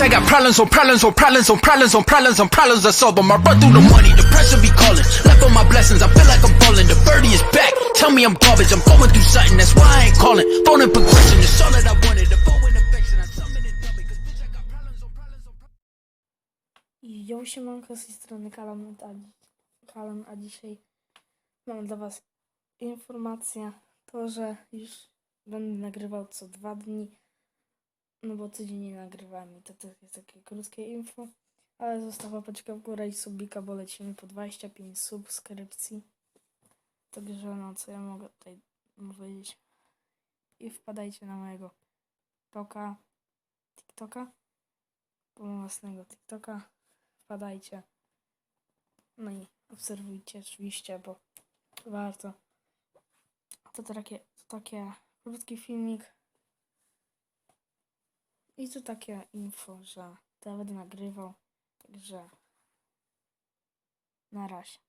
I got problems on problems on problems on problems on problems on problems. I solve them. I run through the money, the pressure be calling. Left on my blessings, I feel like I'm falling. The birdie is back. Tell me I'm garbage, I'm going through something. That's why I ain't calling. Phone and progression, it's all that I wanted. Ją siemanko z tej strony Kalan, a, Kalan, a dzisiaj mam dla was informację, to, że już będę nagrywał co dwa dni, no bo tydzień nie nagrywałem i to, to jest takie krótkie info, ale została łapeczka w górę i subika, bo lecimy po 25 subskrypcji, także no co ja mogę tutaj powiedzieć i wpadajcie na mojego TikToka, TikToka, własnego TikToka, wpadajcie. No i obserwujcie oczywiście, bo warto. To takie, to takie krótki filmik. I to takie info, że będę nagrywał. Także na razie.